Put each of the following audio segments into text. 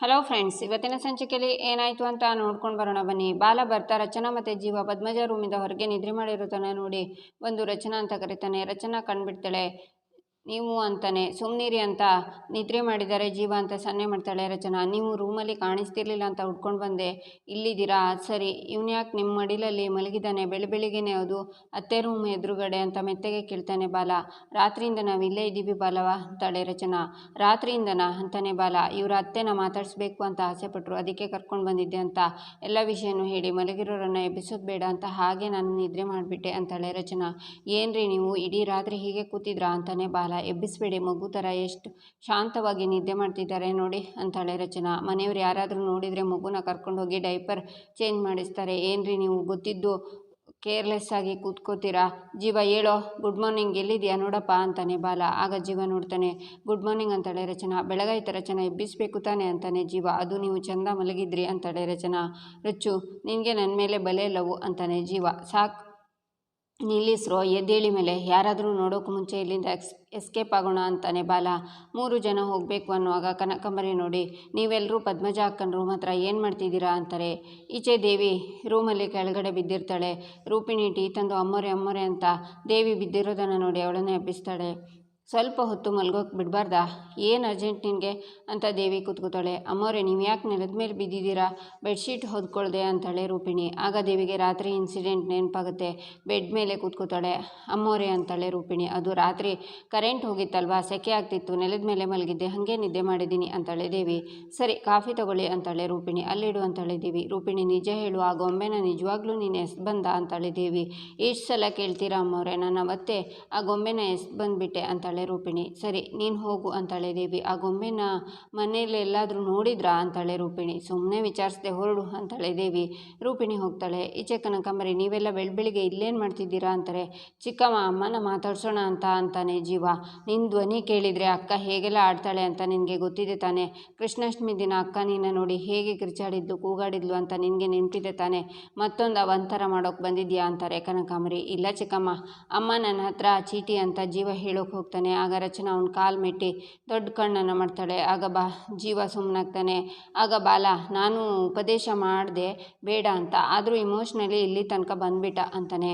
Hello friends ಇವತ್ತಿನ ಸಂಚಿಕೆಯಲ್ಲಿ ಏನಾಯಿತು ಅಂತ ನೋಡ್ಕೊಂಡು ಬರೋಣ ಬನ್ನಿ. ಬಾಲ ಬರ್ತಾ ರಚನಾ ಮತ್ತು ಜೀವ ಪದ್ಮಜ ರೂಮಿಂದ ಹೊರಗೆ ನಿದ್ರೆ ಮಾಡಿರೋದನ್ನು ನೋಡಿ. ಒಂದು ರಚನಾ ಅಂತ ಕರೀತಾನೆ. ರಚನಾ ಕಂಡುಬಿಡ್ತಾಳೆ ನೀವು ಅಂತಾನೆ ಸುಮ್ಮನಿರಿ ಅಂತ ನಿದ್ರೆ ಮಾಡಿದ್ದಾರೆ, ಜೀವ ಅಂತ ಸನ್ನೆ ಮಾಡ್ತಾಳೆ ರಚನಾ. ನೀವು ರೂಮಲ್ಲಿ ಕಾಣಿಸ್ತಿರ್ಲಿಲ್ಲ ಅಂತ ಉಟ್ಕೊಂಡು ಬಂದೆ. ಇಲ್ಲಿದ್ದೀರಾ? ಸರಿ. ಇವನು ಯಾಕೆ ನಿಮ್ಮ ಮಡಿಲಲ್ಲಿ ಮಲಗಿದ್ದಾನೆ, ಬೆಳಿ ಬೆಳಿಗ್ಗೆನೆ ಅದು. ಅತ್ತೆ ರೂಮ್ ಎದುರುಗಡೆ ಅಂತ ಮೆತ್ತಗೆ ಕೇಳ್ತಾನೆ ಬಾಲ. ರಾತ್ರಿಯಿಂದ ನಾವು ಇಲ್ಲೇ ಇದ್ದೀವಿ ಬಾಲವ, ಅಂತಾಳೆ ರಚನಾ. ರಾತ್ರಿಯಿಂದನಾ? ಅಂತಾನೆ ಬಾಲ. ಇವ್ರ ಅತ್ತೆನ ಮಾತಾಡಿಸ್ಬೇಕು ಅಂತ ಆಸೆಪಟ್ಟರು ಅದಕ್ಕೆ ಕರ್ಕೊಂಡು ಬಂದಿದ್ದೆ ಅಂತ ಎಲ್ಲ ವಿಷಯನೂ ಹೇಳಿ ಮಲಗಿರೋರನ್ನ ಎಬ್ಬಿಸೋದು ಬೇಡ ಅಂತ ಹಾಗೆ ನಾನು ನಿದ್ರೆ ಮಾಡಿಬಿಟ್ಟೆ, ಅಂತಾಳೆ ರಚನಾ. ಏನ್ರಿ ನೀವು? ಇಡೀ ರಾತ್ರಿ ಹೀಗೆ ಕೂತಿದ್ರಾ? ಅಂತಾನೆ ಬಾಲ. ಎಬ್ಬಿಸ್ಬೇಡಿ, ಮಗು ಥರ ಎಷ್ಟು ಶಾಂತವಾಗಿ ನಿದ್ದೆ ಮಾಡ್ತಿದ್ದಾರೆ ನೋಡಿ ಅಂತಾಳೆ ರಚನಾ. ಮನೆಯವ್ರು ಯಾರಾದರೂ ನೋಡಿದರೆ ಮಗುನ ಕರ್ಕೊಂಡು ಹೋಗಿ ಡೈಪರ್ ಚೇಂಜ್ ಮಾಡಿಸ್ತಾರೆ. ಏನ್ರಿ ನೀವು ಗೊತ್ತಿದ್ದು? ಕೇರ್ಲೆಸ್ ಆಗಿ ಕೂತ್ಕೋತೀರಾ? ಜೀವ ಹೇಳೋ, ಗುಡ್ ಮಾರ್ನಿಂಗ್ ಎಲ್ಲಿದೆಯಾ ನೋಡಪ್ಪ ಅಂತಾನೆ ಬಾಲ. ಆಗ ಜೀವ ನೋಡ್ತಾನೆ, ಗುಡ್ ಮಾರ್ನಿಂಗ್ ಅಂತಾಳೆ ರಚನಾ. ಬೆಳಗಾಯಿತ ರಚನಾ, ಎಬ್ಬಿಸ್ಬೇಕು ತಾನೆ ಅಂತಾನೆ ಜೀವ. ಅದು ನೀವು ಚಂದ ಮಲಗಿದ್ರಿ ಅಂತಾಳೆ ರಚನಾ. ರಚ್ಚು, ನಿನಗೆ ನನ್ನ ಮೇಲೆ ಬಲೆ ಇಲ್ಲವು ಅಂತಾನೆ ಜೀವ. ಸಾಕು ನಿಲ್ಲಿಸ್ರೋ ಎದ್ದೇಳಿ ಮೇಲೆ ಯಾರಾದರೂ ನೋಡೋಕೆ ಮುಂಚೆ ಇಲ್ಲಿಂದ ಎಕ್ಸ್, ಎಸ್ಕೇಪ್ ಆಗೋಣ ಅಂತಾನೆ ಬಾಲ. ಮೂರು ಜನ ಹೋಗಬೇಕು ಅನ್ನುವಾಗ ಕನಕಂಬರಿ ನೋಡಿ ನೀವೆಲ್ಲರೂ ಪದ್ಮಜ ಅಕ್ಕನ ಮಾತ್ರ ಏನು ಮಾಡ್ತಿದ್ದೀರಾ ಅಂತಾರೆ. ಈಚೆ ದೇವಿ ರೂಮಲ್ಲಿ ಕೆಳಗಡೆ ಬಿದ್ದಿರ್ತಾಳೆ. ರೂಪಿಣಿ ಟೀ ತಂದು ಅಮ್ಮೋರೆ ಅಮ್ಮೋರೆ ಅಂತ ದೇವಿ ಬಿದ್ದಿರೋದನ್ನು ನೋಡಿ ಅವಳನ್ನೇ ಎಬ್ಬಿಸ್ತಾಳೆ ಸ್ವಲ್ಪ ಹೊತ್ತು ಮಲ್ಗೋಕೆ ಬಿಡಬಾರ್ದಾ? ಏನು ಅರ್ಜೆಂಟ್ ನಿನಗೆ? ಅಂತ ದೇವಿ ಕೂತ್ಕೋತಾಳೆ. ಅಮ್ಮೋರೆ, ನೀವು ಯಾಕೆ ನೆಲದ ಮೇಲೆ ಬಿದ್ದಿದ್ದೀರಾ? ಬೆಡ್ಶೀಟ್ ಹೊದ್ಕೊಳ್ದೆ ಅಂತಾಳೆ ರೂಪಿಣಿ. ಆಗ ದೇವಿಗೆ ರಾತ್ರಿ ಇನ್ಸಿಡೆಂಟ್ ನೆನಪಾಗುತ್ತೆ. ಬೆಡ್ ಮೇಲೆ ಕೂತ್ಕೋತಾಳೆ. ಅಮ್ಮೋರೆ ಅಂತಾಳೆ ರೂಪಿಣಿ. ಅದು ರಾತ್ರಿ ಕರೆಂಟ್ ಹೋಗಿತ್ತಲ್ವಾ? ಸೆಕೆ ಆಗ್ತಿತ್ತು. ನೆಲದ ಮೇಲೆ ಮಲಗಿದ್ದೆ. ಹಾಗೆ ನಿದ್ದೆ ಮಾಡಿದ್ದೀನಿ ಅಂತಾಳೆ ದೇವಿ. ಸರಿ, ಕಾಫಿ ತಗೊಳ್ಳಿ ಅಂತಾಳೆ ರೂಪಿಣಿ. ಅಲ್ಲಿಡು ಅಂತಾಳೆ ದೇವಿ. ರೂಪಿಣಿ, ನಿಜ ಹೇಳು. ಆ ಗೊಂಬೆನ ನಿಜವಾಗ್ಲೂ ನೀನು ಎಸ್ ಬಂದ ಅಂತಾಳೆ ದೇವಿ. ಎಷ್ಟು ಸಲ ಕೇಳ್ತೀರಾ ಅಮ್ಮೋರೆ? ನಾನು ಅವತ್ತೇ ಆ ಗೊಂಬೆನ ಎಸ್ ಬಂದುಬಿಟ್ಟೆ ಅಂತಾಳೆ ರೂಪಿಣಿ. ಸರಿ, ನೀನು ಹೋಗು ಅಂತಾಳೆ ದೇವಿ. ಆ ಗೊಂಬೆನ ಮನೇಲಿ ಎಲ್ಲಾದರೂ ನೋಡಿದ್ರಾ ಅಂತಾಳೆ ರೂಪಿಣಿ. ಸುಮ್ಮನೆ ವಿಚಾರಿಸ್ದೆ ಹೊರಡು ಅಂತಾಳೆ ದೇವಿ. ರೂಪಿಣಿ ಹೋಗ್ತಾಳೆ. ಈಚೆ ಕನಕಾಂಬರಿ ನೀವೆಲ್ಲ ಬೆಳಬೆಳಿಗ್ಗೆ ಇಲ್ಲೇನು ಮಾಡ್ತಿದ್ದೀರಾ ಅಂತಾರೆ. ಚಿಕ್ಕಮ್ಮ, ಅಮ್ಮನ ಮಾತಾಡ್ಸೋಣ ಅಂತ ಅಂತಾನೆ ಜೀವ. ನಿನ್ನ ಧ್ವನಿ ಕೇಳಿದರೆ ಅಕ್ಕ ಹೇಗೆಲ್ಲ ಆಡ್ತಾಳೆ ಅಂತ ನಿನಗೆ ಗೊತ್ತಿದೆ ತಾನೆ. ಕೃಷ್ಣಾಷ್ಟಮಿ ದಿನ ಅಕ್ಕ ನಿನ್ನ ನೋಡಿ ಹೇಗೆ ಕಿರ್ಚಾಡಿದ್ಲು, ಕೂಗಾಡಿದ್ಲು ಅಂತ ನಿನಗೆ ನೆನಪಿದೆ ತಾನೆ. ಮತ್ತೊಂದು ಅವಂತರ ಮಾಡೋಕೆ ಬಂದಿದ್ಯಾ ಅಂತಾರೆ ಕನಕಾಂಬರಿ ಇಲ್ಲ ಚಿಕ್ಕಮ್ಮ. ಅಮ್ಮ ನನ್ನ ಹತ್ರ ಚೀಟಿ ಅಂತ ಜೀವ ಹೇಳೋಕೆ ಹೋಗ್ತಾನೆ. ಆಗ ರಚನಾ ಅವ್ನ ಕಾಲು ಮೆಟ್ಟಿ ದೊಡ್ಡ ಕಣ್ಣನ್ನು ಮಾಡ್ತಾಳೆ. ಆಗ ಬಾ, ಜೀವ ಸುಮ್ಮನಾಗ್ತಾನೆ ಆಗ ಬಾಲ, ನಾನು ಉಪದೇಶ ಮಾಡಿದೆ ಬೇಡ ಅಂತ. ಆದರೂ ಇಮೋಷ್ನಲಿ ಇಲ್ಲಿ ತನಕ ಬಂದ್ಬಿಟ್ಟ ಅಂತಾನೆ.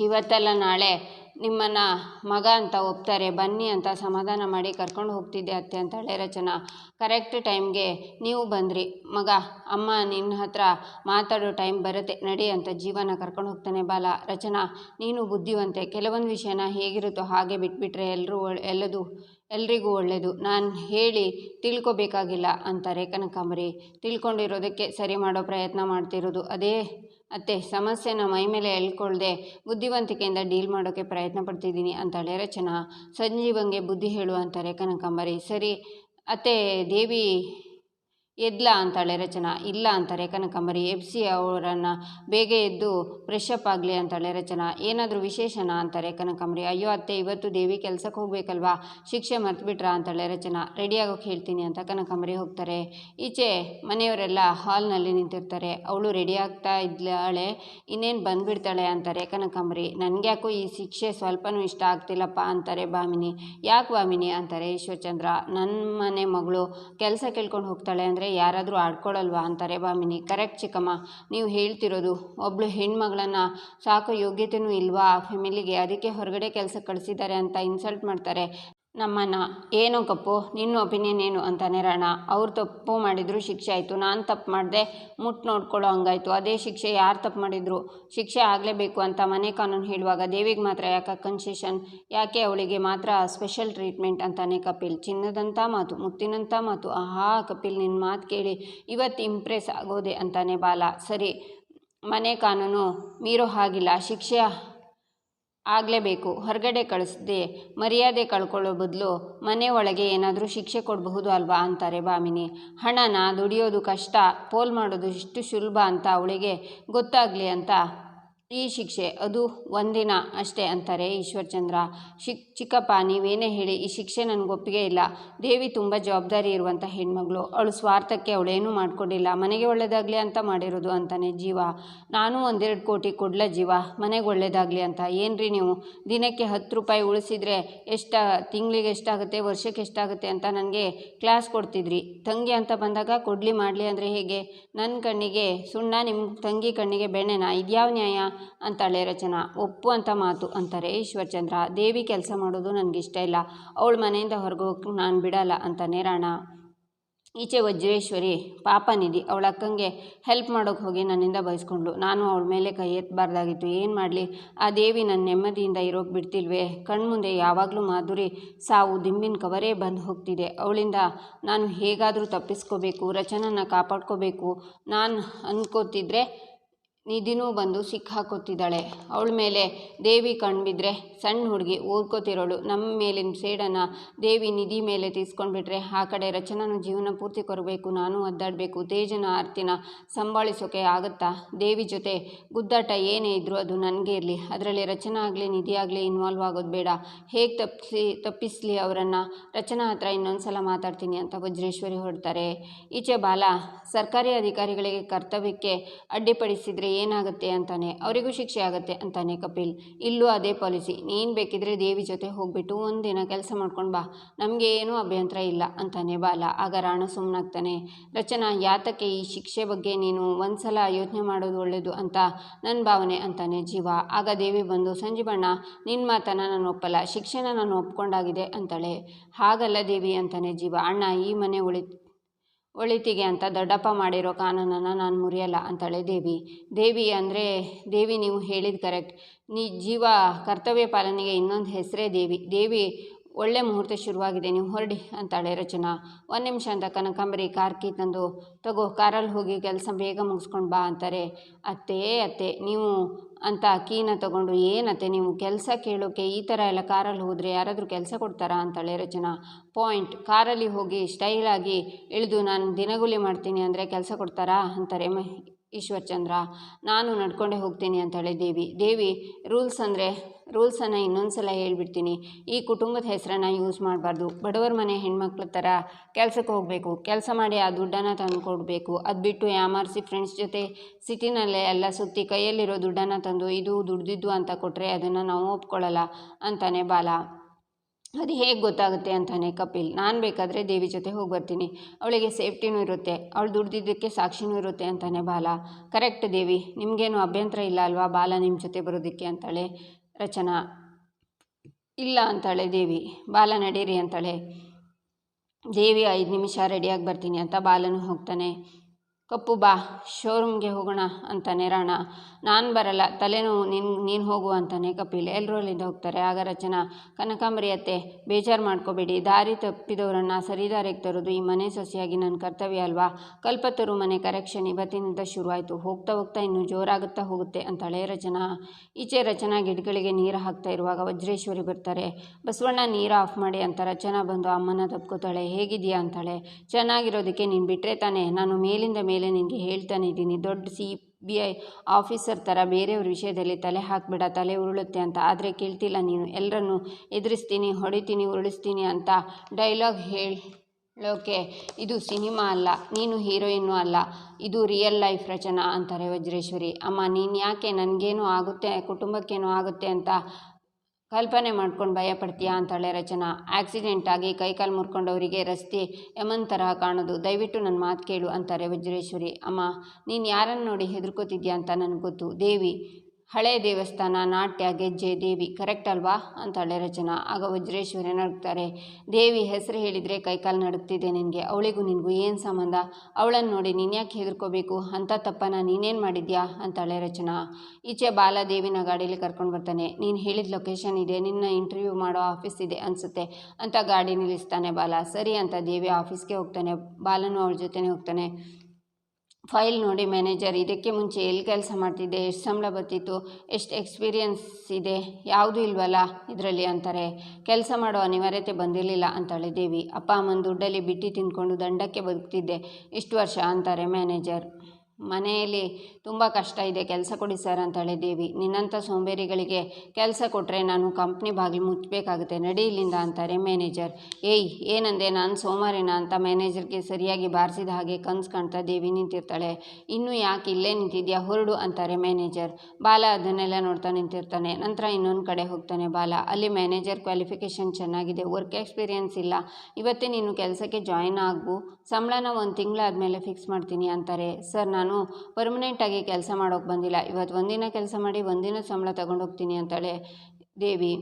ಇವತ್ತಲ್ಲ ನಾಳೆ ನಿಮ್ಮನ್ನು ಮಗ ಅಂತ ಒಪ್ತಾರೆ, ಬನ್ನಿ ಅಂತ ಸಮಾಧಾನ ಮಾಡಿ ಕರ್ಕೊಂಡು ಹೋಗ್ತಿದ್ದೆ ಅತ್ತೆ ಹೇಳಿ ರಚನಾ. ಕರೆಕ್ಟ್ ಟೈಮ್ಗೆ ನೀವು ಬಂದ್ರಿ. ಮಗ, ಅಮ್ಮ ನಿನ್ನ ಹತ್ರ ಮಾತಾಡೋ ಟೈಮ್ ಬರುತ್ತೆ, ನಡಿ ಅಂತ ಜೀವನ ಕರ್ಕೊಂಡು ಹೋಗ್ತಾನೆ ಬಾಲ. ರಚನಾ, ನೀನು ಬುದ್ಧಿವಂತೆ. ಕೆಲವೊಂದು ವಿಷಯನ ಹೇಗಿರುತ್ತೋ ಹಾಗೆ ಬಿಟ್ಬಿಟ್ರೆ ಎಲ್ಲರೂ ಎಲ್ಲದು, ಎಲ್ರಿಗೂ ಒಳ್ಳೆಯದು ನಾನು ಹೇಳಿ ತಿಳ್ಕೊಬೇಕಾಗಿಲ್ಲ ಅಂತಾರೆ ಕನಕಾಂಬರಿ. ತಿಳ್ಕೊಂಡಿರೋದಕ್ಕೆ ಸರಿ ಮಾಡೋ ಪ್ರಯತ್ನ ಮಾಡ್ತಿರೋದು. ಅದೇ ಅತ್ತೆ, ಸಮಸ್ಯೆನ ಮೈ ಮೇಲೆ ಎಳ್ಕೊಳ್ದೆ ಬುದ್ಧಿವಂತಿಕೆಯಿಂದ ಡೀಲ್ ಮಾಡೋಕ್ಕೆ ಪ್ರಯತ್ನ ಪಡ್ತಿದ್ದೀನಿ, ಅಂತಾಳೆ ರಚನಾ. ಸಂಜೀವಂಗೆ ಬುದ್ಧಿ ಹೇಳು ಅಂತಾರೆ ಕನಕಾಂಬರಿ. ಸರಿ, ಅತ್ತೆ, ದೇವಿ ಎದ್ಲ ಅಂತಾಳೆ ರಚನಾ, ಇಲ್ಲ ಅಂತಾರೆ ಕನಕಾಂಬರಿ ಎಬ್ಸಿ ಅವರನ್ನು ಬೇಗ ಎದ್ದು ಫ್ರೆಶ್ ಅಪ್ ಆಗಲಿ ಅಂತಾಳೆ ರಚನಾ. ಏನಾದರೂ ವಿಶೇಷನಾ ಅಂತಾರೆ ಕನಕಂಬರಿ. ಅಯ್ಯೋ ಅತ್ತೆ, ಇವತ್ತು ದೇವಿ ಕೆಲಸಕ್ಕೆ ಹೋಗಬೇಕಲ್ವಾ? ಶಿಕ್ಷೆ ಮರ್ತ್ಬಿಟ್ರಾ ಅಂತಾಳೆ ರಚನಾ. ರೆಡಿಯಾಗೋಕೆ ಹೇಳ್ತೀನಿ ಅಂತ ಕನಕಂಬರಿ ಹೋಗ್ತಾರೆ. ಈಚೆ ಮನೆಯವರೆಲ್ಲ ಹಾಲ್ನಲ್ಲಿ ನಿಂತಿರ್ತಾರೆ. ಅವಳು ರೆಡಿ ಆಗ್ತಾ ಇದ್ದಾಳೆ, ಇನ್ನೇನು ಬಂದುಬಿಡ್ತಾಳೆ ಅಂತಾರೆ ಕನಕಾಂಬರಿ. ನನಗ್ಯಾಕೋ ಈ ಶಿಕ್ಷೆ ಸ್ವಲ್ಪನೂ ಇಷ್ಟ ಆಗ್ತಿಲ್ಲಪ್ಪ ಅಂತಾರೆ ಭಾಮಿನಿ ಯಾಕೆ ಭಾಮಿನಿ ಅಂತಾರೆ ಈಶ್ವರಚಂದ್ರ ನನ್ನ ಮನೆ ಮಗಳು ಕೆಲಸ ಕೇಳ್ಕೊಂಡು ಹೋಗ್ತಾಳೆ ಅಂದರೆ ಯಾರಾದರೂ ಆಡ್ಕೊಳ್ಳಲ್ವಾ ಅಂತಾರೆ ಭಾಮಿನಿ. ಕರೆಕ್ಟ್ ಚಿಕ್ಕಮ್ಮ. ನೀವು ಹೇಳ್ತಿರೋದು. ಒಬ್ಬಳು ಹೆಣ್ಮಗಳನ್ನು ಸಾಕೋ ಯೋಗ್ಯತೆಯೂ ಇಲ್ವಾ? ಫ್ಯಾಮಿಲಿಗೆ ಅದಕ್ಕೆ ಹೊರಗಡೆ ಕೆಲಸ ಕಳಿಸಿದ್ದಾರೆ ಅಂತ ಇನ್ಸಲ್ಟ್ ಮಾಡ್ತಾರೆ. ನಮ್ಮನ್ನ ಏನು ಕಪ್ಪು? ನಿನ್ನ ಒಪಿನಿಯನ್ ಏನು? ಅಂತಾನೆ ರಾಣ. ಅವ್ರು ತಪ್ಪು ಮಾಡಿದ್ರು, ಶಿಕ್ಷೆ ಆಯಿತು. ನಾನು ತಪ್ಪು ಮಾಡಿದೆ ಮುಟ್ಟು ನೋಡ್ಕೊಳ್ಳೋ ಹಂಗಾಯಿತು. ಅದೇ ಶಿಕ್ಷೆ ಯಾರು ತಪ್ಪು ಮಾಡಿದ್ರು? ಶಿಕ್ಷೆ ಆಗಲೇಬೇಕು ಅಂತ ಮನೆ ಕಾನೂನು ಹೇಳುವಾಗ ದೇವಿಗೆ ಮಾತ್ರ ಯಾಕೆ ಕನ್ಸೆಷನ್ ಯಾಕೆ ಅವಳಿಗೆ ಮಾತ್ರ ಸ್ಪೆಷಲ್ ಟ್ರೀಟ್ಮೆಂಟ್ ಅಂತಾನೆ ಕಪಿಲ್. ಚಿನ್ನದಂಥ ಮಾತು ಮುತ್ತಿನಂಥ ಮಾತು. ಆಹಾ, ಕಪಿಲ್ ನಿನ್ನ ಮಾತು ಕೇಳಿ ಇವತ್ತು ಇಂಪ್ರೆಸ್ ಆಗೋದೆ ಅಂತಾನೆ ಬಾಲ. ಸರಿ, ಮನೆ ಕಾನೂನು ಮೀರೋ ಹಾಗಿಲ್ಲ. ಶಿಕ್ಷೆ ಆಗಲೇಬೇಕು. ಹೊರಗಡೆ ಕಳಿಸ್ದೆ, ಮರ್ಯಾದೆ ಕಳ್ಕೊಳ್ಳೋ ಬದಲು ಮನೆ ಒಳಗೆ ಏನಾದರೂ ಶಿಕ್ಷೆ ಕೊಡಬಹುದು ಅಲ್ವಾ ಅಂತಾರೆ ಭಾಮಿನಿ ಹಣನ ದುಡಿಯೋದು ಕಷ್ಟ, ಪೋಲ್ ಮಾಡೋದು ಇಷ್ಟು ಸುಲಭ ಅಂತ ಅವಳಿಗೆ ಗೊತ್ತಾಗಲಿ ಅಂತ ಈ ಶಿಕ್ಷೆ ಅದು ಒಂದಿನ ಅಷ್ಟೇ ಅಂತಾರೆ ಈಶ್ವರ್ಚಂದ್ರ. ಶಿಕ್, ಚಿಕ್ಕಪ್ಪ, ನೀವೇನೇ ಹೇಳಿ ಈ ಶಿಕ್ಷೆ ನನಗೆ ಒಪ್ಪಿಗೆ ಇಲ್ಲ. ದೇವಿ ತುಂಬ ಜವಾಬ್ದಾರಿ ಇರುವಂಥ ಹೆಣ್ಮಗಳು. ಅವಳು ಸ್ವಾರ್ಥಕ್ಕೆ ಅವಳೇನೂ ಮಾಡ್ಕೊಂಡಿಲ್ಲ ಮನೆಗೆ ಒಳ್ಳೇದಾಗಲಿ ಅಂತ ಮಾಡಿರೋದು ಅಂತಾನೆ ಜೀವ. ನಾನು ಒಂದೆರಡು ಕೋಟಿ ಕೊಡ್ಲ ಜೀವ. ಮನೆಗೆ ಒಳ್ಳೇದಾಗಲಿ ಅಂತ. ಏನ್ರಿ ನೀವು? ದಿನಕ್ಕೆ ಹತ್ತು ರೂಪಾಯಿ ಉಳಿಸಿದ್ರೆ ಎಷ್ಟು, ತಿಂಗಳಿಗೆ ಎಷ್ಟಾಗುತ್ತೆ, ವರ್ಷಕ್ಕೆ ಎಷ್ಟಾಗುತ್ತೆ ಅಂತ ನನಗೆ ಕ್ಲಾಸ್ ಕೊಡ್ತಿದ್ರಿ. ತಂಗಿ ಅಂತ ಬಂದಾಗ ಕೊಡಲಿ ಮಾಡಲಿ ಅಂದರೆ ಹೇಗೆ? ನನ್ನ ಕಣ್ಣಿಗೆ ಸುಣ್ಣ ನಿಮ್ಮ ತಂಗಿ ಕಣ್ಣಿಗೆ ಬೆಣ್ಣೆನಾ? ಇದ್ಯಾವ ನ್ಯಾಯ? ಅಂತಾಳೆ ರಚನಾ. ಒಪ್ಪು ಅಂತ ಮಾತು ಅಂತಾರೆ. ಈಶ್ವರ್ಚಂದ್ರ ದೇವಿ ಕೆಲಸ ಮಾಡೋದು ನನಗಿಷ್ಟ ಇಲ್ಲ. ಅವಳ ಮನೆಯಿಂದ ಹೊರಗೆ ಹೋಗಿ ನಾನು ಬಿಡಲ್ಲ ಅಂತಾನೆ ರಾಣ. ಈಚೆ ವಜ್ರೇಶ್ವರಿ, ಪಾಪ ನಿಧಿ. ಅವಳ ಅಕ್ಕಂಗೆ ಹೆಲ್ಪ್ ಮಾಡೋಕೆ ಹೋಗಿ ನನ್ನಿಂದ ಬಯಸ್ಕೊಂಡ್ಳು ನಾನು ಅವಳ ಮೇಲೆ ಕೈ ಎತ್ತಬಾರ್ದಾಗಿತ್ತು ಏನು ಮಾಡಲಿ? ಆ ದೇವಿ ನನ್ನ ನೆಮ್ಮದಿಯಿಂದ ಇರೋಕೆ ಬಿಡ್ತಿಲ್ವೇ? ಕಣ್ಮುಂದೆ ಯಾವಾಗಲೂ ಮಾಧುರಿ ಸಾವು ದಿಂಬಿನ ಕವರೇ ಬಂದು ಹೋಗ್ತಿದೆ. ಅವಳಿಂದ ನಾನು ಹೇಗಾದರೂ ತಪ್ಪಿಸ್ಕೋಬೇಕು ರಚನನ್ನು ಕಾಪಾಡ್ಕೋಬೇಕು. ನಾನು ಅಂದ್ಕೋತಿದ್ರೆ ನಿಧಿನೂ ಬಂದು ಸಿಕ್ಕಾಕೋತಿದ್ದಾಳೆ ಅವಳ ಮೇಲೆ ದೇವಿ ಕಣ್ಬಿದ್ರೆ ಸಣ್ಣ ಹುಡುಗಿ ಓದ್ಕೋತಿರೋಳು ನಮ್ಮ ಮೇಲಿನ ಸೇಡನ್ನು ದೇವಿ ನಿಧಿ ಮೇಲೆ ತೀಸ್ಕೊಂಡ್ಬಿಟ್ರೆ ಆ ಕಡೆ ರಚನಾನು ಜೀವನ ಪೂರ್ತಿ ಕೊರಬೇಕು, ನಾನು ಒದ್ದಾಡಬೇಕು, ತೇಜನ ಆರ್ತಿನ ಸಂಭಾಳಿಸೋಕೆ ಆಗುತ್ತಾ? ದೇವಿ ಜೊತೆ ಗುದ್ದಾಟ ಏನೇ ಇದ್ದರೂ ಅದು ನನಗೆ ಇರಲಿ. ಅದರಲ್ಲಿ ರಚನಾ ಆಗಲಿ, ನಿಧಿ ಆಗಲಿ ಇನ್ವಾಲ್ವ್ ಆಗೋದು ಬೇಡ. ಹೇಗೆ ತಪ್ಪಿಸಿ ತಪ್ಪಿಸಲಿ ಅವರನ್ನು? ರಚನಾ ಹತ್ರ ಇನ್ನೊಂದು ಸಲ ಮಾತಾಡ್ತೀನಿ ಅಂತ ವಜ್ರೇಶ್ವರಿ ಹೊರಡ್ತಾರೆ. ಈಚೆ ಬಾಲ, ಸರ್ಕಾರಿ ಅಧಿಕಾರಿಗಳಿಗೆ ಕರ್ತವ್ಯಕ್ಕೆ ಅಡ್ಡಿಪಡಿಸಿದರೆ ಏನಾಗುತ್ತೆ ಅಂತಾನೆ, ಅವರಿಗೂ ಶಿಕ್ಷೆ ಆಗುತ್ತೆ ಅಂತಾನೆ ಕಪಿಲ್. ಇಲ್ಲೂ ಅದೇ ಪಾಲಿಸಿ, ನೀನು ಬೇಕಿದ್ರೆ ದೇವಿ ಜೊತೆ ಹೋಗ್ಬಿಟ್ಟು ಒಂದಿನ ಕೆಲಸ ಮಾಡ್ಕೊಂಡು ಬಾ, ನಮಗೆ ಏನೂ ಅಭ್ಯಂತರ ಇಲ್ಲ ಅಂತಾನೆ ಬಾಲ. ಆಗ ರಾಣ ಸುಮ್ಮನಾಗ್ತಾನೆ ರಚನಾ, ಯಾತಕ್ಕೆ ಈ ಶಿಕ್ಷೆ ಬಗ್ಗೆ ನೀನು ಒಂದ್ಸಲ ಯೋಚನೆ ಮಾಡೋದು ಒಳ್ಳೆಯದು ಅಂತ ನನ್ನ ಭಾವನೆ ಅಂತಾನೆ ಜೀವ. ಆಗ ದೇವಿ ಬಂದು ಸಂಜೀವಣ್ಣ ನಿನ್ನ ಮಾತನ್ನ ನಾನು ಒಪ್ಪಲ್ಲ, ಶಿಕ್ಷೆನ ನಾನು ಒಪ್ಕೊಂಡಾಗಿದೆ ಅಂತಾಳೆ. ಹಾಗಲ್ಲ ದೇವಿ ಅಂತಾನೆ ಜೀವ. ಅಣ್ಣ, ಈ ಮನೆ ಉಳಿ ಒಳಿತಿಗೆ ಅಂತ ದೊಡ್ಡಪ್ಪ ಮಾಡಿರೋ ಕಾನೂನನ್ನು ನಾನು ಮುರಿಯಲ್ಲ ಅಂತಾಳೆ ದೇವಿ. ದೇವಿ ಅಂದರೆ, ದೇವಿ ನೀವು ಹೇಳಿದ ಕರೆಕ್ಟ್ ನೀ ಜೀವ ಕರ್ತವ್ಯ ಪಾಲನೆಗೆ ಇನ್ನೊಂದು ಹೆಸರೇ ದೇವಿ. ದೇವಿ ಒಳ್ಳೆ ಮುಹೂರ್ತ ಶುರುವಾಗಿದೆ. ನೀವು ಹೊರಡಿ ಅಂತಾಳೆ ರಚನಾ. ಒಂದು ನಿಮಿಷ ಅಂತ ಕನಕಾಂಬರಿ ಕಾರ್ ಕೀ ತಂದು ತಗೋ, ಕಾರಲ್ಲಿ ಹೋಗಿ ಕೆಲಸ ಬೇಗ ಮುಗಿಸ್ಕೊಂಡು ಬಾ ಅಂತಾರೆ. ಅತ್ತೆ ಅತ್ತೆ, ನೀವು ಅಂತ ಕೀನ ತಗೊಂಡು ಏನತ್ತೆ ನೀವು ಕೆಲಸ ಕೇಳೋಕೆ ಈ ಥರ ಎಲ್ಲ ಕಾರಲ್ಲಿ ಹೋದರೆ ಯಾರಾದರೂ ಕೆಲಸ ಕೊಡ್ತಾರಾ ಅಂತಾಳೆ ರಚನಾ. ಪಾಯಿಂಟ್, ಕಾರಲ್ಲಿ ಹೋಗಿ ಸ್ಟೈಲಾಗಿ ಇಳಿದು, ನಾನು ದಿನಗೂಲಿ ಮಾಡ್ತೀನಿ ಅಂದರೆ ಕೆಲಸ ಕೊಡ್ತಾರಾ ಅಂತಾರೆ ಈಶ್ವರ್ಚಂದ್ರ ನಾನು ನಡ್ಕೊಂಡೇ ಹೋಗ್ತೀನಿ ಅಂತಾಳೆ ದೇವಿ. ದೇವಿ, ರೂಲ್ಸ್ ಅಂದರೆ, ರೂಲ್ಸನ್ನು ಇನ್ನೊಂದು ಸಲ ಹೇಳ್ಬಿಡ್ತೀನಿ. ಈ ಕುಟುಂಬದ ಹೆಸರನ್ನು ಯೂಸ್ ಮಾಡಬಾರ್ದು. ಬಡವರ ಮನೆ ಹೆಣ್ಮಕ್ಳ ಥರ ಕೆಲಸಕ್ಕೆ ಹೋಗಬೇಕು. ಕೆಲಸ ಮಾಡಿ ಆ ದುಡ್ಡನ್ನು ತಂದು ಕೊಡಬೇಕು. ಅದು ಬಿಟ್ಟು ಯಾಮಾರಿಸಿ ಫ್ರೆಂಡ್ಸ್ ಜೊತೆ ಸಿಟಿನಲ್ಲೇ ಎಲ್ಲ ಸುತ್ತಿ ಕೈಯಲ್ಲಿರೋ ದುಡ್ಡನ್ನು ತಂದು, ಇದು ದುಡ್ದಿದ್ದು ಅಂತ ಕೊಟ್ಟರೆ ಅದನ್ನು ನಾವು ಒಪ್ಕೊಳ್ಳಲ್ಲ ಅಂತಾನೆ ಬಾಲ. ಅದು ಹೇಗೆ ಗೊತ್ತಾಗುತ್ತೆ ಅಂತಾನೆ ಕಪಿಲ್, ನಾನು ಬೇಕಾದರೆ ದೇವಿ ಜೊತೆ ಹೋಗಿ ಬರ್ತೀನಿ. ಅವಳಿಗೆ ಸೇಫ್ಟಿನೂ ಇರುತ್ತೆ, ಅವಳು ದುಡ್ದಿದ್ದಕ್ಕೆ ಸಾಕ್ಷಿನೂ ಇರುತ್ತೆ ಅಂತಾನೆ ಬಾಲ. ಕರೆಕ್ಟ್ ದೇವಿ, ನಿಮಗೇನು ಅಭ್ಯಂತರ ಇಲ್ಲ ಅಲ್ವಾ ಬಾಲ ನಿಮ್ಮ ಜೊತೆ ಬರೋದಕ್ಕೆ ಅಂತಾಳೆ ರಚನಾ. ಇಲ್ಲ ಅಂತಾಳೆ ದೇವಿ, ಬಾಲ ನಡೀರಿ ಅಂತಾಳೆ. ದೇವಿ ಐದು ನಿಮಿಷ ರೆಡಿಯಾಗಿ ಬರ್ತೀನಿ ಅಂತ ಬಾಲನು ಹೋಗ್ತಾನೆ. ಕಪ್ಪು ಬಾ ಶೋರೂಮ್ಗೆ ಹೋಗೋಣ ಅಂತಾನೆ ರಾಣ. ನಾನು ಬರಲ್ಲ, ತಲೆನೋವು ನೀನು ನೀನು ಹೋಗು ಅಂತಾನೆ ಕಪಿಲ್. ಎಲ್ಲರೂ ಅಲ್ಲಿಂದ ಹೋಗ್ತಾರೆ. ಆಗ ರಚನಾ, ಕನಕಾಂಬರಿ ಅತ್ತೆ, ಬೇಜಾರು ಮಾಡ್ಕೋಬೇಡಿ. ದಾರಿ ತಪ್ಪಿದವರನ್ನು ಸರಿದಾರಿಗೆ ತರೋದು ಈ ಮನೆ ಸೊಸೆಯಾಗಿ ನನ್ನ ಕರ್ತವ್ಯ ಅಲ್ವಾ? ಕಲ್ಪತರು ಮನೆ ಕರೆಕ್ಷನ್ ಇವತ್ತಿನಿಂದ ಶುರುವಾಯಿತು. ಹೋಗ್ತಾ ಹೋಗ್ತಾ ಇನ್ನೂ ಜೋರಾಗುತ್ತಾ ಹೋಗುತ್ತೆ ಅಂತಾಳೆ ರಚನಾ. ಈಚೆ ರಚನಾ ಗಿಡಗಳಿಗೆ ನೀರು ಹಾಕ್ತಾ ಇರುವಾಗ ವಜ್ರೇಶ್ವರಿ ಬರ್ತಾರೆ. ಬಸವಣ್ಣ, ನೀರು ಆಫ್ ಮಾಡಿ ಅಂತ ರಚನಾ ಬಂದು ಅಮ್ಮನ ತಪ್ಕೋತಾಳೆ. ಹೇಗಿದೆಯಾ ಅಂತಾಳೆ. ಚೆನ್ನಾಗಿರೋದಕ್ಕೆ ನೀನು ಬಿಟ್ಟರೆ ತಾನೇ. ನಾನು ಮೇಲಿಂದ ಮೇಲೆ ನಿನಗೆ ಹೇಳ್ತಾನೆ ಇದ್ದೀನಿ. ದೊಡ್ಡ ಸಿ ಬಿ ಐ ಆಫೀಸರ್ ಥರ ಬೇರೆಯವ್ರ ವಿಷಯದಲ್ಲಿ ತಲೆ ಹಾಕ್ಬಿಡ, ತಲೆ ಉರುಳುತ್ತೆ ಅಂತ. ಆದರೆ ಕೇಳ್ತಿಲ್ಲ ನೀನು. ಎಲ್ಲರನ್ನು ಎದುರಿಸ್ತೀನಿ, ಹೊಡಿತೀನಿ, ಉರುಳಿಸ್ತೀನಿ ಅಂತ ಡೈಲಾಗ್ ಹೇಳೋಕೆ ಇದು ಸಿನಿಮಾ ಅಲ್ಲ, ನೀನು ಹೀರೋಯಿನ್ನು ಅಲ್ಲ. ಇದು ರಿಯಲ್ ಲೈಫ್ ರಚನಾ ಅಂತಾರೆ ವಜ್ರೇಶ್ವರಿ. ಅಮ್ಮ, ನೀನು ಯಾಕೆ ನನಗೇನು ಆಗುತ್ತೆ, ಕುಟುಂಬಕ್ಕೇನೋ ಆಗುತ್ತೆ ಅಂತ ಕಲ್ಪನೆ ಮಾಡ್ಕೊಂಡು ಭಯ ಪಡ್ತೀಯಾ ಅಂತಾಳೆ ರಚನಾ. ಆಕ್ಸಿಡೆಂಟ್ ಆಗಿ ಕೈಕಾಲು ಮುರ್ಕೊಂಡವರಿಗೆ ರಸ್ತೆ ಯಮನ್ ತರಹ ಕಾಣೋದು. ದಯವಿಟ್ಟು ನನ್ನ ಮಾತು ಕೇಳು ಅಂತಾರೆ ವಜ್ರೇಶ್ವರಿ. ಅಮ್ಮ, ನೀನು ಯಾರನ್ನು ನೋಡಿ ಹೆದರ್ಕೋತಿದ್ಯಾ ಅಂತ ನನಗೆ ಗೊತ್ತು. ದೇವಿ ಹಳೆ ದೇವಸ್ಥಾನ, ನಾಟ್ಯ, ಗೆಜ್ಜೆ, ದೇವಿ ಕರೆಕ್ಟ್ ಅಲ್ವಾ? ಅಂತಾಳೆ ರಚನಾ. ಆಗ ವಜ್ರೇಶ್ವರಿ ನಡುಕ್ತಾರೆ ದೇವಿ ಹೆಸರು ಹೇಳಿದರೆ ಕೈಕಾಲು ನಡುಕ್ತಿದೆ ನಿನಗೆ, ಅವಳಿಗೂ ನಿನಗೂ ಏನು ಸಂಬಂಧ? ಅವಳನ್ನು ನೋಡಿ ನೀನ್ಯಾಕೆ ಹೆದರ್ಕೋಬೇಕು? ಅಂತ ತಪ್ಪನ ನೀನೇನು ಮಾಡಿದ್ಯಾ? ಅಂತಾಳೆ ರಚನಾ. ಈಚೆ ಬಾಲ ದೇವಿನ ಗಾಡೀಲಿ ಕರ್ಕೊಂಡು ಬರ್ತಾನೆ. ನೀನು ಹೇಳಿದ ಲೊಕೇಶನ್ ಇದೆ, ನಿನ್ನ ಇಂಟರ್ವ್ಯೂ ಮಾಡೋ ಆಫೀಸ್ ಇದೆ ಅನಿಸುತ್ತೆ. ಅಂತ ಗಾಡಿ ನಿಲ್ಲಿಸ್ತಾನೆ ಬಾಲ. ಸರಿ ಅಂತ ದೇವಿ ಆಫೀಸ್ಗೆ ಹೋಗ್ತಾನೆ. ಬಾಲನು ಅವಳ ಜೊತೆನೇ ಹೋಗ್ತಾನೆ. ಫೈಲ್ ನೋಡಿ ಮ್ಯಾನೇಜರ್, ಇದಕ್ಕೆ ಮುಂಚೆ ಎಲ್ಲಿ ಕೆಲಸ ಮಾಡ್ತಿದ್ದೆ, ಎಷ್ಟು ಸಂಬಳ ಬರ್ತಿತ್ತು, ಎಷ್ಟು ಎಕ್ಸ್ಪೀರಿಯನ್ಸ್ ಇದೆ, ಯಾವುದೂ ಇಲ್ವಲ್ಲ ಇದರಲ್ಲಿ ಅಂತಾರೆ. ಕೆಲಸ ಮಾಡೋ ಅನಿವಾರ್ಯತೆ ಬಂದಿರಲಿಲ್ಲ ಅಂತಾಳೆ ದೇವಿ ಅಪ್ಪ ಅಮ್ಮನ ದುಡ್ಡಲ್ಲಿ ಬಿಟ್ಟು ತಿಂದ್ಕೊಂಡು ದಂಡಕ್ಕೆ ಬದುಕ್ತಿದ್ದೆ. ಇಷ್ಟು ವರ್ಷ ಅಂತಾರೆ ಮ್ಯಾನೇಜರ್. ಮನೆಯಲ್ಲಿ ತುಂಬ ಕಷ್ಟ ಇದೆ, ಕೆಲಸ ಕೊಡಿ ಸರ್ ಅಂತಾಳೆ ದೇವಿ ನಿನ್ನಂಥ ಸೋಂಬೇರಿಗಳಿಗೆ ಕೆಲಸ ಕೊಟ್ಟರೆ ನಾನು ಕಂಪ್ನಿ ಬಾಗಿಲು ಮುಚ್ಚಬೇಕಾಗುತ್ತೆ, ನಡಿ ಇಲ್ಲಿಂದ ಅಂತಾರೆ ಮ್ಯಾನೇಜರ್. ಏಯ್, ಏನಂದೆ, ನಾನು ಸೋಮಾರಿನ ಅಂತ ಮ್ಯಾನೇಜರ್ಗೆ ಸರಿಯಾಗಿ ಬಾರಿಸಿದ ಹಾಗೆ ಕನ್ಸು ಕಾಣ್ತಾ ದೇವಿ ನಿಂತಿರ್ತಾಳೆ. ಇನ್ನೂ ಯಾಕೆ ಇಲ್ಲೇ ನಿಂತಿದ್ಯಾ ಹೊರಡು ಅಂತಾರೆ ಮ್ಯಾನೇಜರ್. ಬಾಲ ಅದನ್ನೆಲ್ಲ ನೋಡ್ತಾ ನಿಂತಿರ್ತಾನೆ. ನಂತರ ಇನ್ನೊಂದು ಕಡೆ ಹೋಗ್ತಾನೆ ಬಾಲ. ಅಲ್ಲಿ ಮ್ಯಾನೇಜರ್ ಕ್ವಾಲಿಫಿಕೇಷನ್ ಚೆನ್ನಾಗಿದೆ, ವರ್ಕ್ ಎಕ್ಸ್ಪೀರಿಯನ್ಸ್ ಇಲ್ಲ. ಇವತ್ತೇ ನೀನು ಕೆಲಸಕ್ಕೆ ಜಾಯಿನ್ ಆಗು. ಸಂಬಳನ ಒಂದು ತಿಂಗಳಾದಮೇಲೆ ಫಿಕ್ಸ್ ಮಾಡ್ತೀನಿ ಅಂತಾರೆ. ಸರ್, ನಾನು ಪರ್ಮನೆಂಟಾಗಿ ಕೆಲಸ ಮಾಡೋಕ್ಕೆ ಬಂದಿಲ್ಲ. ಇವತ್ತು ಒಂದಿನ ಕೆಲಸ ಮಾಡಿ ಒಂದಿನ ಸಂಬಳ ತಗೊಂಡೋಗ್ತೀನಿ ಅಂತಾಳೆ ದೇವಿ.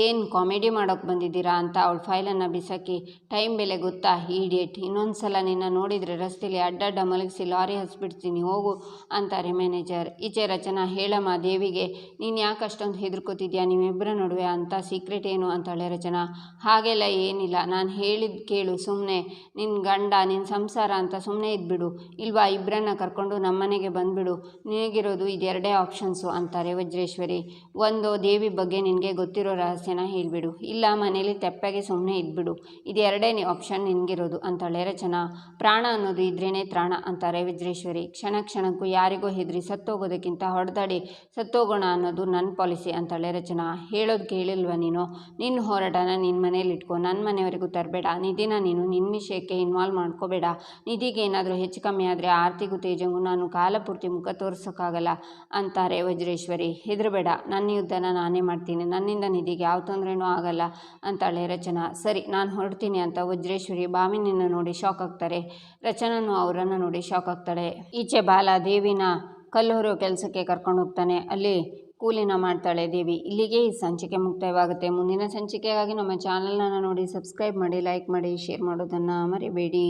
ಏನು ಕಾಮಿಡಿ ಮಾಡೋಕ್ಕೆ ಬಂದಿದ್ದೀರಾ ಅಂತ ಅವಳ ಫೈಲನ್ನು ಬಿಸಾಕಿ, ಟೈಮ್ ಬೆಲೆ ಗೊತ್ತಾ, ಈಡಿಯೇಟ್ ಇನ್ನೊಂದು ಸಲ ನಿನ್ನ ನೋಡಿದರೆ ರಸ್ತೆಯಲ್ಲಿ ಅಡ್ಡಡ್ಡ ಮಲಗಿಸಿ ಲಾರಿ ಹಸ್ಬಿಡ್ತೀನಿ, ಹೋಗು ಅಂತಾರೆ ಮ್ಯಾನೇಜರ್. ಈಚೆ ರಚನಾ, ಹೇಳಮ್ಮ, ದೇವಿಗೆ, ನೀನು ಯಾಕೆ ಅಷ್ಟೊಂದು ಹೆದರ್ಕೋತಿದ್ಯಾ ನಿಮ್ಮಿಬ್ಬರ ನಡುವೆ ಅಂತ ಸೀಕ್ರೆಟ್ ಏನು? ಅಂತಾಳೆ ರಚನಾ. ಹಾಗೆಲ್ಲ ಏನಿಲ್ಲ, ನಾನು ಹೇಳಿದ ಕೇಳು ಸುಮ್ಮನೆ ನಿನ್ನ ಗಂಡ ನಿನ್ನ ಸಂಸಾರ ಅಂತ ಸುಮ್ಮನೆ ಇದ್ಬಿಡು. ಇಲ್ವಾ ಇಬ್ಬರನ್ನ ಕರ್ಕೊಂಡು ನಮ್ಮನೆಗೆ ಬಂದುಬಿಡು. ನಿನಗಿರೋದು ಇದೆರಡೇ ಆಪ್ಷನ್ಸು ಅಂತಾರೆ ವಜ್ರೇಶ್ವರಿ. ಒಂದು, ದೇವಿ ಬಗ್ಗೆ ನಿನಗೆ ಗೊತ್ತಿರೋ ರಹಸ್ಯನ ಹೇಳಿಬಿಡು. ಇಲ್ಲ ಮನೇಲಿ ತೆಪ್ಪಗೆ ಸುಮ್ಮನೆ ಇದ್ಬಿಡು. ಇದೆರಡೇ ಆಪ್ಷನ್ ನಿನಗಿರೋದು ಅಂತಾಳೆ ರಚನಾ. ಪ್ರಾಣ ಅನ್ನೋದು ಇದ್ರೇನೆ ತ್ರಾಣ ಅಂತಾರೆ ವಿಜ್ರೇಶ್ವರಿ. ಕ್ಷಣ ಕ್ಷಣಕ್ಕೂ ಯಾರಿಗೋ ಹೆದ್ರಿ ಸತ್ತೋಗೋದಕ್ಕಿಂತ ಹೊಡೆದಾಡಿ ಸತ್ತೋಗೋಣ ಅನ್ನೋದು ನನ್ನ ಪಾಲಿಸಿ ಅಂತಾಳೆ ರಚನಾ. ಹೇಳೋದು ಕೇಳಿಲ್ವ ನೀನು? ನಿನ್ನ ಹೋರಾಟನ ನಿನ್ನ ಮನೇಲಿ ಇಟ್ಕೊ. ನನ್ನ ಮನೆಯವರೆಗೂ ತರಬೇಡ. ನಿಧಿನ ನೀನು ನಿನ್ನ ವಿಷಯಕ್ಕೆ ಇನ್ವಾಲ್ವ್ ಮಾಡ್ಕೋಬೇಡ. ನಿಧಿಗೆ ಏನಾದರೂ ಹೆಚ್ಚು ಕಮ್ಮಿ ಆದರೆ ಆರ್ತಿಗೂ ತೇಜಂಗೂ ನಾನು ಕಾಲಪೂರ್ತಿ ಮುಖ ತೋರಿಸೋಕ್ಕಾಗಲ್ಲ ಅಂತಾರೆ ವಜ್ರೇಶ್ವರಿ. ಹೆದರಬೇಡ. ನನ್ನ ಯುದ್ಧನ ನಾನೇ ಮಾಡ್ತೀನಿ. ನನ್ನಿಂದ ನಿಧಿಗೆ ಯಾವ ತೊಂದರೆನೂ ಆಗಲ್ಲ ಅಂತಾಳೆ ರಚನಾ. ಸರಿ, ನಾನು ಹೊರಡ್ತೀನಿ ಅಂತ ವಜ್ರೇಶ್ವರಿ ಬಾಮಿನಿನ ನೋಡಿ ಶಾಕ್ ಆಗ್ತಾರೆ. ರಚನನು ಅವರನ್ನು ನೋಡಿ ಶಾಕ್ ಆಗ್ತಾಳೆ. ಈಚೆ ಬಾಲ ದೇವಿನ ಕಲ್ಲೂರು ಕೆಲಸಕ್ಕೆ ಕರ್ಕೊಂಡು ಹೋಗ್ತಾನೆ. ಅಲ್ಲಿ ಕೂಲಿನ ಮಾಡ್ತಾಳೆ ದೇವಿ. ಇಲ್ಲಿಗೆ ಈ ಸಂಚಿಕೆ ಮುಕ್ತಾಯವಾಗುತ್ತೆ. ಮುಂದಿನ ಸಂಚಿಕೆಗಾಗಿ ನಮ್ಮ ಚಾನಲನ್ನು ನೋಡಿ ಸಬ್ಸ್ಕ್ರೈಬ್ ಮಾಡಿ ಲೈಕ್ ಮಾಡಿ ಶೇರ್ ಮಾಡೋದನ್ನು ಮರಿಬೇಡಿ.